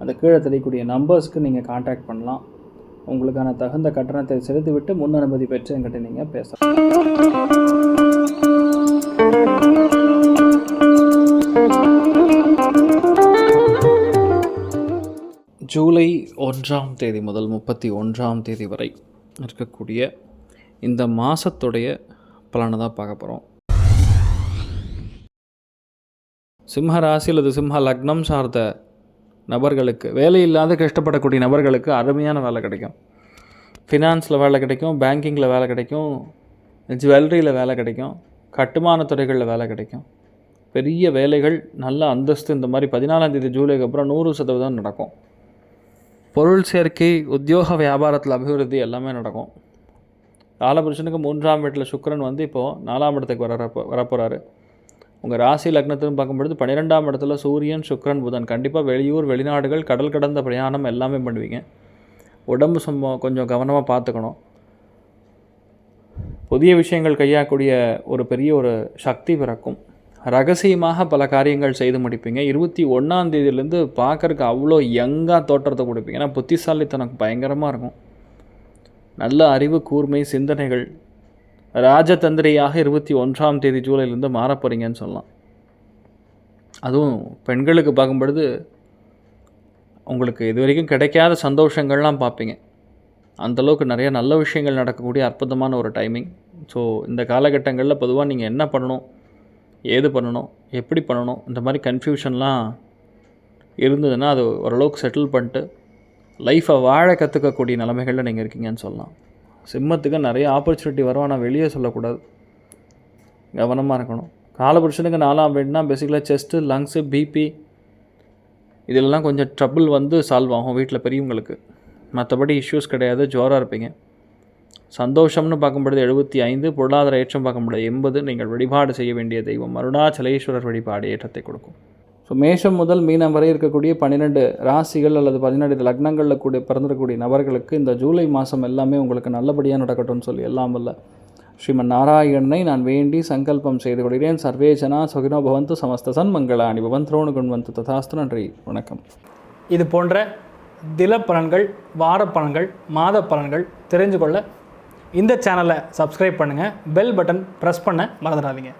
அந்த கீழே தெரியக்கூடிய நம்பர்ஸ்க்கு நீங்கள் காண்டாக்ட் பண்ணலாம். உங்களுக்கான தகுந்த கட்டணத்தை செலுத்திவிட்டு முன் அனுமதி பெற்று என்கிட்ட நீங்கள் பேசலாம். ஜூலை ஒன்றாம் தேதி முதல் முப்பத்தி ஒன்றாம் தேதி வரை இருக்கக்கூடிய இந்த மாதத்துடைய பலனை தான் பார்க்க போகிறோம் சிம்ம ராசி அல்லது சிம்ம லக்னம் சார்ந்த நபர்களுக்கு வேலை இல்லாத கஷ்டப்படக்கூடிய நபர்களுக்கு அருமையான வேலை கிடைக்கும். ஃபினான்ஸில் வேலை கிடைக்கும் பேங்கிங்கில் வேலை கிடைக்கும் ஜுவல்லரியில் வேலை கிடைக்கும் கட்டுமான துறைகளில் வேலை கிடைக்கும். பெரிய வேலைகள் நல்ல அந்தஸ்து இந்த மாதிரி பதினாலாம் தேதி ஜூலைக்கு அப்புறம் நூறு சதவீதம் நடக்கும். பொருள் சேர்க்கை உத்தியோக வியாபாரத்தில் அபிவிருத்தி எல்லாமே நடக்கும். காலபுருஷனுக்கு மூன்றாம் வீட்டில் சுக்கரன் வந்து இப்போது நாலாம் இடத்துக்கு வர வரப்போகிறாரு உங்கள் ராசி லக்னத்துன்னு பார்க்கும்பொழுது பன்னிரெண்டாம் இடத்துல சூரியன் சுக்ரன் புதன். கண்டிப்பாக வெளியூர் வெளிநாடுகள் கடல் கடந்த பிரயாணம் எல்லாமே பண்ணுவீங்க. உடம்பு சும்மா கொஞ்சம் கவனமாக பார்த்துக்கணும். புதிய விஷயங்கள் கையாக்கூடிய ஒரு பெரிய ஒரு சக்தி பிறக்கும். ரகசியமாக பல காரியங்கள் செய்து முடிப்பீங்க. இருபத்தி ஒன்றாம் தேதியிலேருந்து பார்க்கறக்கு அவ்வளோ யங்காக தோற்றத்தை கொடுப்பீங்க. ஏன்னா புத்திசாலித்தனம் பயங்கரமாக இருக்கும். நல்ல அறிவு கூர்மை சிந்தனைகள் ராஜதந்திரியாக இருபத்தி ஒன்றாம் தேதி ஜூலைலேருந்து மாறப் போகிறீங்கன்னு சொல்லலாம். அதுவும் பெண்களுக்கு பார்க்கும்பொழுது உங்களுக்கு இது வரைக்கும் கிடைக்காத சந்தோஷங்கள்லாம் பார்ப்பீங்க. அந்தளவுக்கு நிறைய நல்ல விஷயங்கள் நடக்கக்கூடிய அற்புதமான ஒரு டைமிங் ஸோ இந்த காலகட்டங்களில் பொதுவாக நீங்கள் என்ன பண்ணணும் ஏது பண்ணணும் எப்படி பண்ணணும் இந்த மாதிரி கன்ஃபியூஷன்லாம் இருந்ததுன்னா அது ஓரளவுக்கு செட்டில் பண்ணிட்டு லைஃப்பை வாழ கற்றுக்கக்கூடிய நிலைமைகளில் நீங்கள் இருக்கீங்கன்னு சொல்லலாம். சிம்மத்துக்கு நிறைய ஆப்பர்ச்சுனிட்டி வரும் ஆனால் வெளியே சொல்லக்கூடாது. கவனமாக இருக்கணும். காலபுருஷனுக்கு நாலாம் வீடுனா பேசிக்கலாக செஸ்ட்டு லங்ஸு பிபி இதிலெல்லாம் கொஞ்சம் ட்ரபிள் வந்து சால்வ் ஆகும் வீட்டில் பெரியவங்களுக்கு. மற்றபடி இஷ்யூஸ் கிடையாது ஜோராக இருப்பீங்க. சந்தோஷம்னு பார்க்கும்பொழுது எழுபத்தி ஐந்து பொருளாதார ஏற்றம் பார்க்கும்பொழுது எண்பது நீங்கள் வழிபாடு செய்ய வேண்டிய தெய்வம் அருணாச்சலேஸ்வரர் வழிபாடு ஏற்றத்தை கொடுக்கும். ஸோ மேஷம் முதல் மீனம் வரை இருக்கக்கூடிய பன்னிரெண்டு ராசிகள் அல்லது பதினெண்டு லக்னங்களில் கூட பிறந்திருக்கக்கூடிய நபர்களுக்கு இந்த ஜூலை மாதம் எல்லாமே உங்களுக்கு நல்லபடியாக நடக்கட்டும்னு சொல்லி எல்லாம் வல்ல. ஸ்ரீமன் நாராயணனை நான் வேண்டி சங்கல்பம் செய்து கொள்கிறேன். சர்வேஜனா சுகினோ பவந்து சமஸ்த சன்மங்களாணி பவந்த்ரோணு குண்வந்து ததாஸ்து நன்றி. வணக்கம். இது போன்ற தில பலன்கள் வார பலன்கள் மாத பலன்கள் தெரிஞ்சு கொள்ள இந்த சேனலை சப்ஸ்கிரைப் பண்ணுங்கள் பெல் பட்டன் ப்ரெஸ் பண்ண மறந்துடாதீங்க.